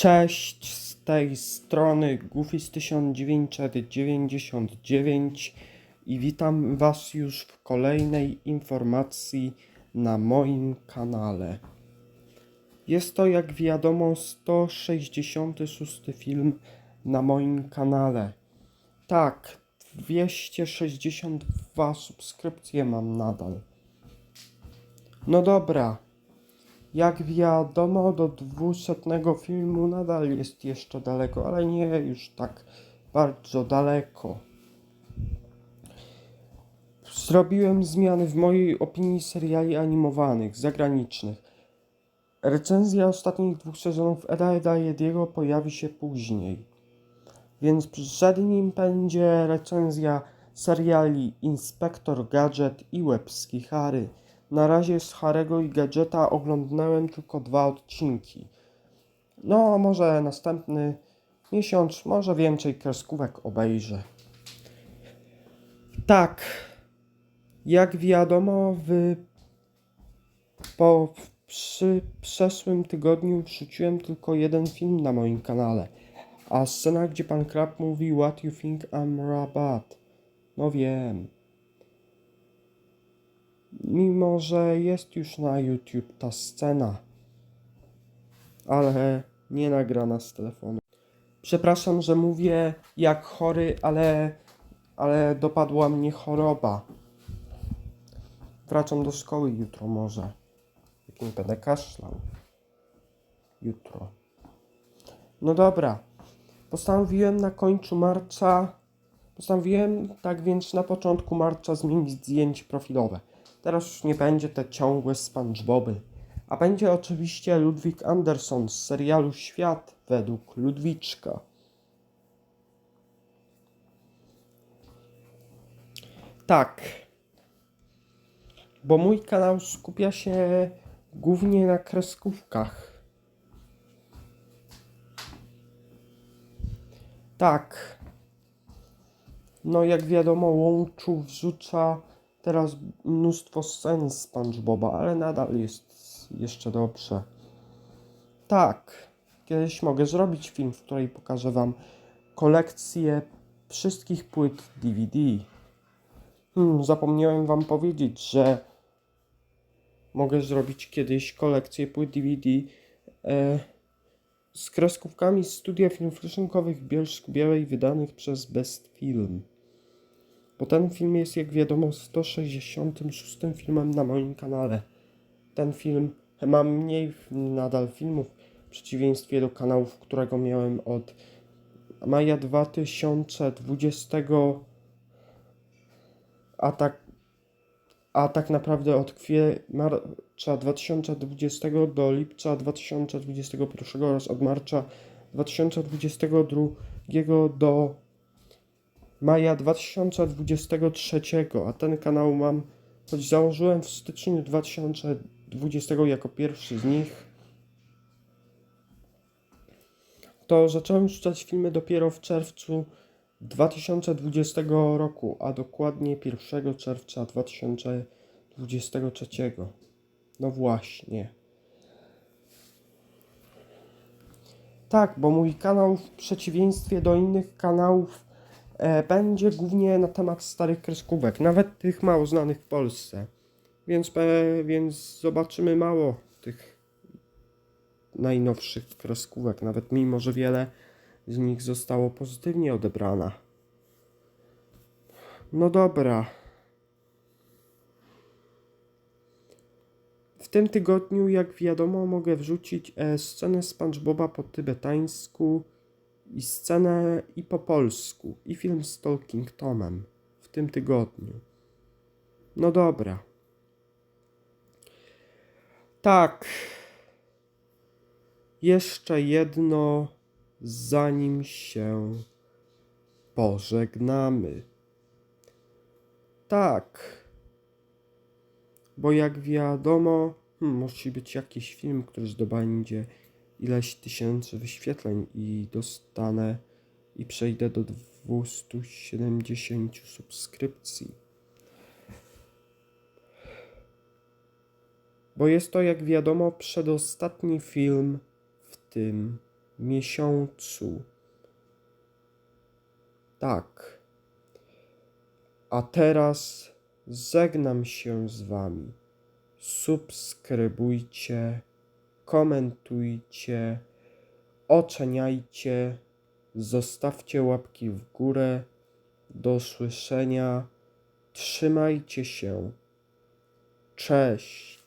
Cześć, z tej strony Goofy 1999 i witam Was już w kolejnej informacji na moim kanale. Jest to jak wiadomo 166 film na moim kanale. Tak, 262 subskrypcje mam nadal. No dobra. Jak wiadomo, do 200 filmu nadal jest jeszcze daleko, ale nie już tak bardzo daleko. Zrobiłem zmiany w mojej opinii seriali animowanych, zagranicznych. Recenzja ostatnich dwóch sezonów Eda Jediego pojawi się później. Więc przed nim będzie recenzja seriali Inspektor Gadget i Łebski Harry. Na razie z Harego i Gadżeta oglądnąłem tylko dwa odcinki. No, może następny miesiąc, może więcej kreskówek obejrzę. Tak, jak wiadomo, w, po, przy przeszłym tygodniu wrzuciłem tylko jeden film na moim kanale. A scena, gdzie pan Krab mówi What you think I'm Rabat. No wiem. Mimo, że jest już na YouTube ta scena. Ale nie nagrana z telefonu. Przepraszam, że mówię jak chory, ale, ale dopadła mnie choroba. Wracam do szkoły jutro może. Jak nie będę kaszlał. Jutro. No dobra. Postanowiłem na końcu marca. Postanowiłem tak więc na początku marca zmienić zdjęcie profilowe. Teraz już nie będzie te ciągłe SpongeBoby. A będzie oczywiście Ludwik Anderson z serialu Świat według Ludwiczka. Tak. Bo mój kanał skupia się głównie na kreskówkach. Tak. No jak wiadomo, łączu wrzuca teraz mnóstwo scen z SpongeBoba, ale nadal jest jeszcze dobrze. Tak. Kiedyś mogę zrobić film, w której pokażę wam kolekcję wszystkich płyt DVD. Hmm, zapomniałem wam powiedzieć, że mogę zrobić kiedyś kolekcję płyt DVD e, z kreskówkami studia filmów rysunkowych w Bielsku Białej wydanych przez Best Film. Bo ten film jest, jak wiadomo, 166 filmem na moim kanale. Ten film ma mniej nadal filmów, w przeciwieństwie do kanałów, którego miałem od maja 2020, a tak, a tak naprawdę od kwie, marca 2020 do lipca 2021 oraz od marca 2022 do maja 2023, a ten kanał mam, choć założyłem w styczniu 2020 jako pierwszy z nich, to zacząłem rzucać filmy dopiero w czerwcu 2020 roku, a dokładnie 1 czerwca 2023. No właśnie. Tak, bo mój kanał w przeciwieństwie do innych kanałów będzie głównie na temat starych kreskówek, nawet tych mało znanych w Polsce. Więc, e, więc zobaczymy mało tych najnowszych kreskówek, nawet mimo, że wiele z nich zostało pozytywnie odebrana. No dobra. W tym tygodniu, jak wiadomo, mogę wrzucić e, scenę SpongeBoba po tybetańsku i scenę i po polsku i film z Talking Tomem w tym tygodniu. No dobra. Tak. Jeszcze jedno, zanim się pożegnamy. Tak. Bo jak wiadomo, hmm, musi być jakiś film, który zdobędzie ileś tysięcy wyświetleń i dostanę i przejdę do 270 subskrypcji. Bo jest to, jak wiadomo, przedostatni film w tym miesiącu. Tak. A teraz żegnam się z Wami. Subskrybujcie, komentujcie, oceniajcie, zostawcie łapki w górę. Do usłyszenia. Trzymajcie się. Cześć.